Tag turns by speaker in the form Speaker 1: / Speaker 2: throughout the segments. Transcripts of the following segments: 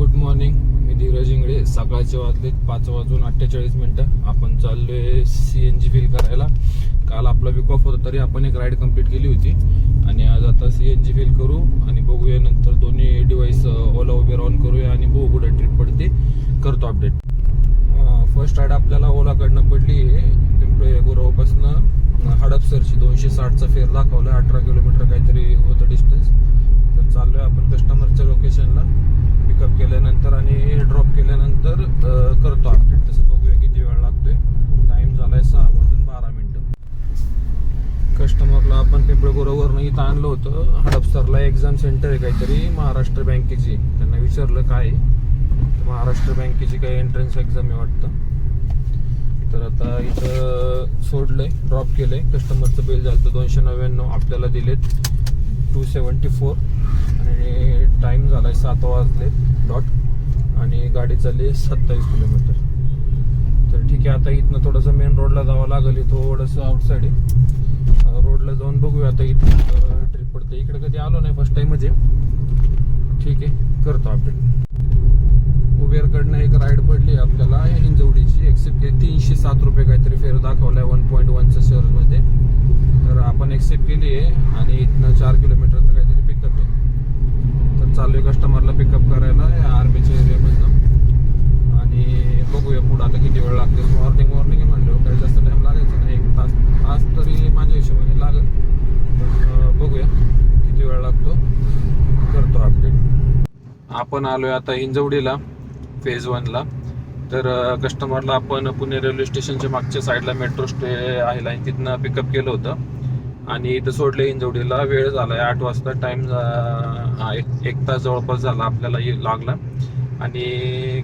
Speaker 1: Good morning. मी धीरज इंगळे. सकाळचे वाजले पाच वाजून अठ्ठेचाळीस मिनिटं. आपण चाललो आहे सी एन जी फिल करायला. काल आपला विक ऑफ होता तरी आपण एक राईड कंप्लीट केली होती. आणि आज आता सी एन जी फिल करू आणि बघूया नंतर दोन्ही डिव्हाइस ओला उबेर ऑन करूया आणि बघू कुठे ट्रिप पडते. करतो अपडेट फर्स्ट राईड आपल्याला ओलाकडनं पडली आहे. पिंपळे गुरावपासनं हडपसरची दोनशे साठचा फेर दाखवला अठरा किलोमीटर काहीतरी होतं डिस्टन्स तर चाललोय आपण कस्टमरच्या लोकेशनला पिकअप केल्यानंतर आणि ड्रॉप केल्यानंतर करतो अपडेट तसं बघूया किती वेळ लागतोय. टाइम झालाय सहा वाजून बारा मिनटं. कस्टमरला आपण पिंपळे इथं आणलं होतं. हडपसरला एक्झाम सेंटर आहे काहीतरी महाराष्ट्र बँकेची. त्यांना विचारलं काय तर महाराष्ट्र बँकेची काही एंट्रन्स एक्झाम आहे वाटतं. तर आता इथं सोडलंय ड्रॉप केलंय. कस्टमरचं बिल झालं तर दोनशे नव्याण्णव. आपल्याला दिलेत टू सेवन्टी फोर आणि टाईम झालाय सात वाजले डॉट आणि गाडी चालली सत्तावीस किलोमीटर. तर ठीक आहे आता इथनं थोडंसं मेन रोडला जावं लागेल थोडंसं आउटसाईड आहे. रोडला जाऊन बघूया आता इथं ट्रिप पडते. इकडे कधी आलो नाही फर्स्ट टाइम म्हणजे ठीक आहे करतो अपडेट उबेरकडनं एक राईड पडली आपल्याला हिंजवडीची एक्सेप्ट केली तीनशे सात रुपये काहीतरी फेर दाखवलाय वन पॉईंट वनच्या शेअर्समध्ये तर आपण एक्सेप्ट केली आहे आणि इथनं चार किलोमीटरचं काही चालू आहे कस्टमरला पिकअप करायला या आर्मीच्या एरियामधनं आणि बघूया पुढं आता किती वेळ लागते मॉर्निंग मॉर्निंग आहे म्हणलं काही जास्त टाइम लागायचा नाही. एक तास तास तरी माझ्या हिशोबाने लागेल. पण बघूया किती वेळ लागतो. करतो अपडेट आपण आलोय आता हिंजवडीला फेज वनला तर कस्टमरला आपण पुणे रेल्वे स्टेशनच्या मागच्या साईडला मेट्रो स्टे आहे तिथनं पिकअप केलं होतं. आणि इथं सोडले इंजवडीला. वेळ झालाय आठ वाजता टाईम एक एक तास जवळपास झाला आपल्याला ये- लागला. आणि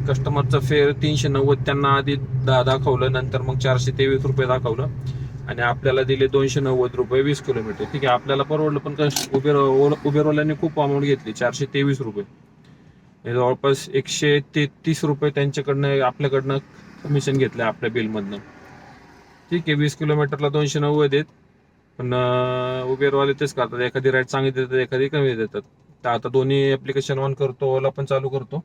Speaker 1: कस्टमरचं फेअर तीनशे नव्वद त्यांना आधी दा दाखवलं नंतर मग चारशे तेवीस रुपये दाखवलं. आणि आपल्याला दिले दोनशे नव्वद रुपये वीस किलोमीटर. ठीक आहे आपल्याला परवडलं पण कस उबेर उबेरवाल्याने खूप अमाऊंट घेतली चारशे तेवीस रुपये. जवळपास एकशे तेहतीस रुपये त्यांच्याकडनं आपल्याकडनं कमिशन घेतलं आपल्या बिलमधनं ठीक आहे वीस किलोमीटरला दोनशे नव्वद आहेत. पण उबेरवाले तेच करतात. एखादी राईड चांगली देतात एखादी कमी देतात. तर आता दोन्ही ऍप्लिकेशन ऑन करतो ओला पण चालू करतो.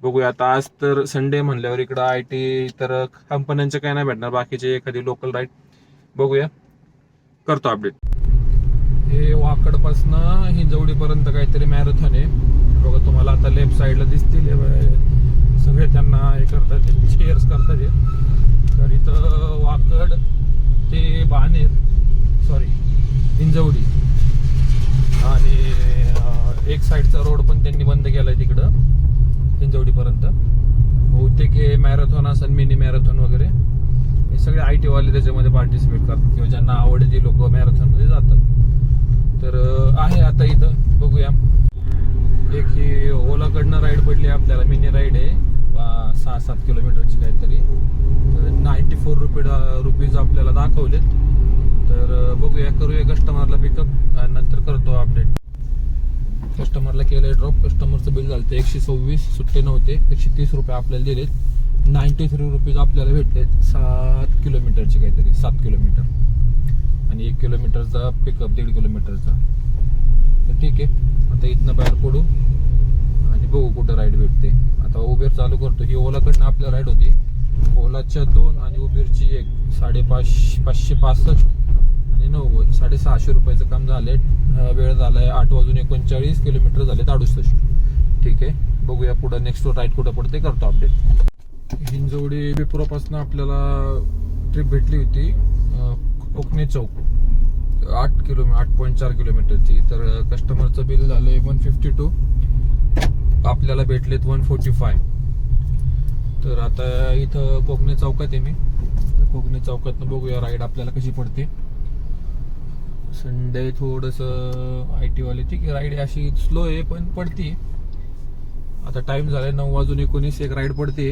Speaker 1: बघूया. आता आज तर संडे म्हणल्यावर इकडं आय टी तर कंपन्यांचे काय नाही भेटणार. बाकीचे एखादी लोकल राईड बघूया. करतो अपडेट हे वाकडपासनं हिंजवडीपर्यंत काहीतरी मॅरेथॉन आहे. बघा तुम्हाला आता लेफ्ट साईडला दिसतील. हे सगळे त्यांना हे करतात चेअर्स करतात हे. तर इथं वाकड ते बाणेर सॉरी इंजवडी आणि एक साईडचा रोड पण त्यांनी बंद केलाय तिकडं. इंजवडीपर्यंत बहुतेक हे मॅरेथॉन असेल मिनी मॅरेथॉन वगैरे. हे सगळे आय टी वाले त्याच्यामध्ये पार्टिसिपेट करतात. किंवा ज्यांना आवड ती लोक मॅरेथॉनमध्ये जातात. तर आहे आता इथं. बघूया. एक ही ओलाकडनं राईड पडली आपल्याला. मिनी राईड आहे. सहा सात किलोमीटरची काहीतरी. फोर रुपये रुपीज आपल्याला दाखवलेत. तर बघूया करूया कस्टमरला पिकअप आणि नंतर करतो अपडेट कस्टमरला केलंय ड्रॉप कस्टमरचं बिल झालं एकशे सव्वीस सुट्टे नव्हते. एकशे तीस रुपये आपल्याला दिलेत. नाईन्टी थ्री रुपीज आपल्याला भेटलेत. सात किलोमीटरचे काहीतरी सात किलोमीटर. आणि एक किलोमीटरचा पिकअप दीड किलोमीटरचा. तर ठीक आहे. आता इथनं बाहेर पडू. आणि बघू कुठं राईड भेटते. आता उबेर चालू करतो. ही ओलाकडनं आपल्या राईड होती. ओलाच्या दोन आणि उबेरची एक. साडेपाच पाचशे पासष्ट आणि नव्वद. साडेसहाशे रुपयाचं काम झालं आहे वेळ झाला आहे आठ वाजून एकोणचाळीस किलोमीटर झालेत अडुसष्ट ठीक आहे. बघूया पुढं नेक्स्ट राईट कुठं पडते करतो अपडेट हिंजवडी विप्रोपासून आपल्याला ट्रिप भेटली होती कोकणे चौक. आठ किलोमी आठ पॉईंट चार किलोमीटरची. तर कस्टमरचं बिल झालं आहे वन फिफ्टी टू आपल्याला भेटलेत वन फोर्टी फाय तर आता इथं कोकणे चौकात आहे मी. तर कोकणे चौकातनं बघूया राईड आपल्याला कशी पडते. संडे थोडस आय टी वाले ठीक आहे राईड अशी स्लो आहे पण पडती. आता टाइम झालाय नऊ वाजून एकोणीस एक राईड पडते.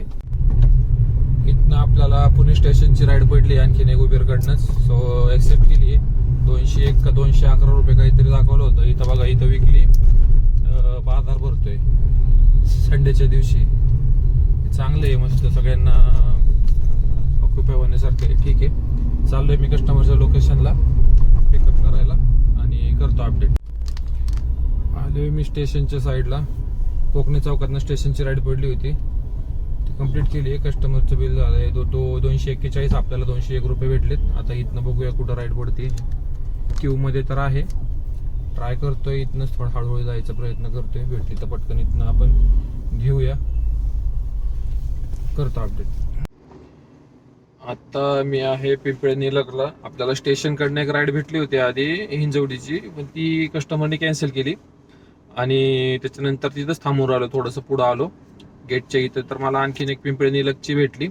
Speaker 1: इथनं आपल्याला पुणे स्टेशनची राईड पडली आणखीन एक उबेरकडनंच. सो ऍक्सेप्ट केली आहे. दोनशे एक का दोनशे अकरा रुपये काहीतरी दाखवलं होतं. इथं बघा इथं विकली. बाजार भरतोय. संडेच्या दिवशी. चांगलं आहे मस्त सगळ्यांना ऑक्युपाय होण्यासारखं आहे. ठीक आहे. चाललोय मी कस्टमरच्या लोकेशनला पिकअप करायला आणि करतो अपडेट आलोय मी स्टेशनच्या साईडला कोकणी चौकातनं स्टेशनची राईड पडली होती. ती कंप्लीट केली आहे. कस्टमरचं बिल झालंय दो तो दोनशे एक्केचाळीस आपल्याला दोनशे एक रुपये भेटलेत. आता इथनं बघूया कुठं राईड पडते. क्यूमध्ये तर आहे. ट्राय करतोय इथनंच थोडं हळूहळू जायचा प्रयत्न करतोय. भेटली तर पटकन इथनं आपण घेऊया. करतो अपडेट आता मी आहे पिंपळे निलकला आपल्याला स्टेशनकडनं एक राईड भेटली होती आधी हिंजवडीची. पण ती कस्टमरने कॅन्सल केली. आणि त्याच्यानंतर तिथंच थांबून राहिलो थोडंसं पुढं आलो. गेटच्या इथं तर मला आणखीन एक पिंपळे निलकची भेटली.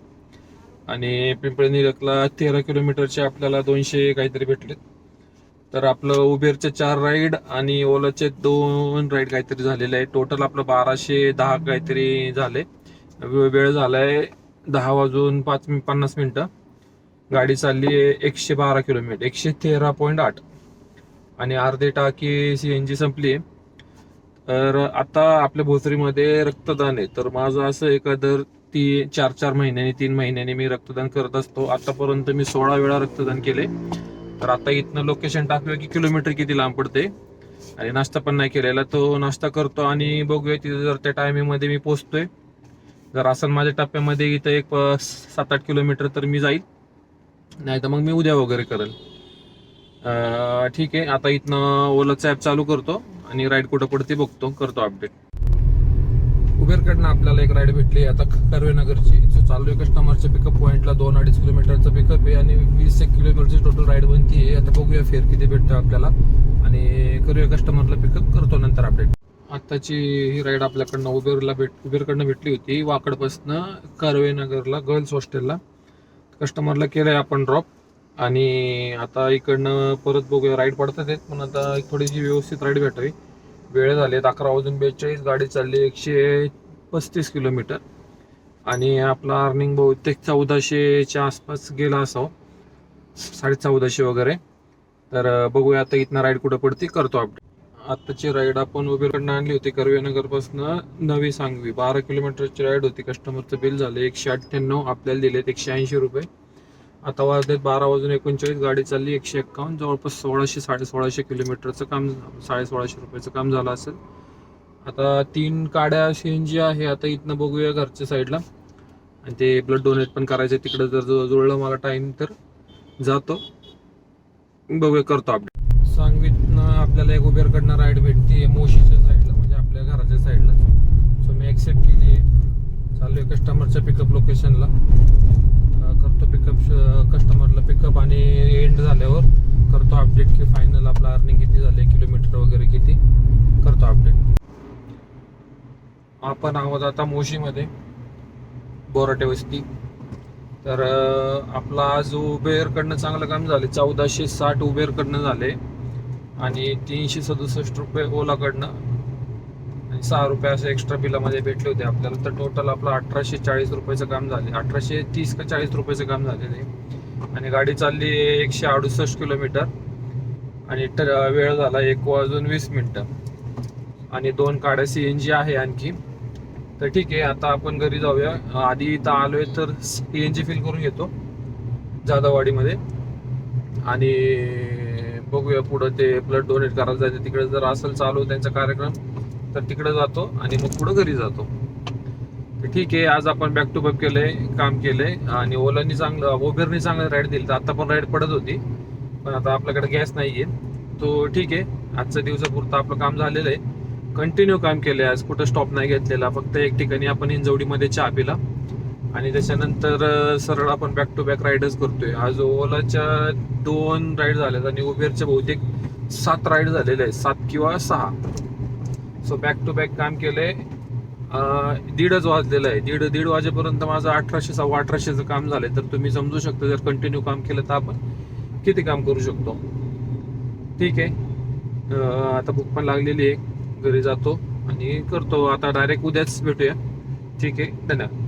Speaker 1: आणि पिंपळे निलकला तेरा किलोमीटरचे आपल्याला दोनशे काहीतरी भेटलेत. तर आपलं उबेरचे चार राईड आणि ओलाचे दोन राईड काहीतरी झालेले आहे टोटल आपलं बाराशे दहा काहीतरी झाले. वेळ झालाय दहा वाजून पाच पन्नास मिनिटं. गाडी चालली आहे एकशे बारा किलोमीटर एकशे तेरा पॉईंट आठ. आणि अर्धे टाकी सी एन जी संपली. आहे तर आता आपल्या भोसरीमध्ये रक्तदान आहे. तर माझं असं आहे दर ती चार चार महिन्यांनी तीन महिन्यांनी मी रक्तदान करत असतो. आतापर्यंत मी सोळा वेळा रक्तदान केले. तर आता इथनं लोकेशन टाकूया की किलोमीटर किती लांब पडते? आणि नाश्ता पण नाही केलेला. तो नाश्ता करतो आणि बघूया तिथे जर त्या टायमिंगमध्ये मी पोचतोय. जर असेल माझ्या टप्प्यामध्ये इथं एक सात आठ किलोमीटर तर मी जाईल. नाही तर मग मी उद्या वगैरे करेल. ठीक आहे. आता इथनं ओलाचं ॲप चालू करतो आणि राईड कुठं पडते बघतो. करतो अपडेट उबेरकडनं आपल्याला एक राईड भेटली. आता कर्वेनगरची जो चालू आहे कस्टमरच्या पिकअप पॉईंटला दोन अडीच किलोमीटरचं पिकअप आहे आणि वीस एक किलोमीटरची टोटल राईड बनती आहे आता बघूया फेर किती भेटतं आपल्याला. आणि करूया कस्टमरला पिकअप करतो नंतर अपडेट आत्ताची ही राईड आपल्याकडनं उबेरला भेट उबेरकडनं भेटली होती. वाकडपासनं कर्वेनगरला गर्ल्स हॉस्टेलला. कस्टमरला केलं आहे आपण ड्रॉप आणि आता इकडनं परत बघूया. राईड पडतात आहेत पण आता थोडीशी व्यवस्थित राईड भेटावी. वेळ झाले अकरा वाजून बेचाळीस. गाडी चालली एकशे पस्तीस किलोमीटर. आणि आपला अर्निंग बहुतेक चौदाशेच्या आसपास गेला असावं. साडे चौदाशे वगैरे. तर बघूया आता इथनं राईड कुठं पडते. करतो अपडेट आत्ताची राईड आपण उबेरकडनं आणली होती कर्वेनगरपासून नवी सांगवी. बारा किलोमीटरची राईड होती. कस्टमरचं बिल झालं एकशे अठ्ठ्याण्णव. आपल्याला दिलेत एकशे ऐंशी रुपये. आता वाजलेत बारा वाजून एकोणचाळीस. गाडी चालली एकशे एक्कावन्न. जवळपास सोळाशे साडे सोळाशे किलोमीटरचं काम साडे सोळाशे रुपयाचं काम झालं असेल. आता तीन काड्या सी एन जी आहे. आता इथनं बघूया घरच्या साईडला आणि ते ब्लड डोनेट पण करायचं तिकडं. जर जुळलं मला टाइम तर जातो. बघूया करतो आपण आपल्याला एक उबेरकडनं राईड भेटते मोशीच्या साईडला म्हणजे आपल्या घराच्या साईडला सो मी ॲक्सेप्ट केली आहे चालू आहे कस्टमरच्या पिकअप लोकेशनला करतो पिकअप कस्टमरला पिकअप आणि एंड झाल्यावर करतो अपडेट की फायनल आपला अर्निंग किती झाले किलोमीटर वगैरे किती. करतो अपडेट आपण आहोत आता मोशीमध्ये बोराटे वस्ती. तर आपला आज उबेरकडनं चांगलं काम झाले चौदाशे साठ उबेरकडनं झाले आणि तीनशे सदुसष्ट रुपये ओलाकडनं आणि सहा रुपये असं एक्स्ट्रा बिलामध्ये भेटले होते आपल्याला. तर टोटल आपलं अठराशे चाळीस रुपयाचं काम झाले. अठराशे तीस का चाळीस रुपयाचं काम झालेलं आहे आणि गाडी चालली एकशे अडुसष्ट किलोमीटर. आणि ट- वेळ झाला एक वाजून वीस मिनटं. आणि दोन काड्या सी एन जी आहे आणखी. तर ठीक आहे आता आपण घरी जाऊया. आधी इथं आलो आहे तर सी एन जी फिल करून घेतो. जाधववाडीमध्ये. आणि बघूया पुढं ते ब्लड डोनेट करायला जायचं. तिकडे जर असेल चालू त्यांचा कार्यक्रम तर तिकडे जातो आणि मग पुढं घरी जातो. ठीक आहे आज आपण बॅक टू बॅक केलंय काम केलंय. आणि ओलानी चांगलं ओबेरनी चांगलं राईड दिली. तर आता पण राईड पडत होती पण आता आपल्याकडे गॅस नाहीये. तो ठीक आहे आजच्या दिवसापुरतं आपलं काम झालेलं आहे. कंटिन्यू काम केलंय आज. कुठं स्टॉप नाही घेतलेला. फक्त एक ठिकाणी आपण हिंजवडीमध्ये चहा पिला. आणि त्याच्यानंतर सरळ आपण बॅक टू बॅक राईडच करतोय. आज ओलाच्या दोन राईड झाल्यात आणि उबेरच्या बहुतेक सात राईड झालेले आहेत. सात किंवा सहा. सो बॅक टू बॅक काम केलंय. दीडच वाजलेलं आहे. दीड दीड वाजेपर्यंत माझं अठराशे सव्वा अठराशेचं काम झालंय. तर तुम्ही समजू शकता जर कंटिन्यू काम केलं तर आपण किती काम करू शकतो? ठीक आहे. आता भूक पण लागलेली आहे. घरी जातो आणि करतो. आता डायरेक्ट उद्याच भेटूया. ठीक आहे. धन्यवाद.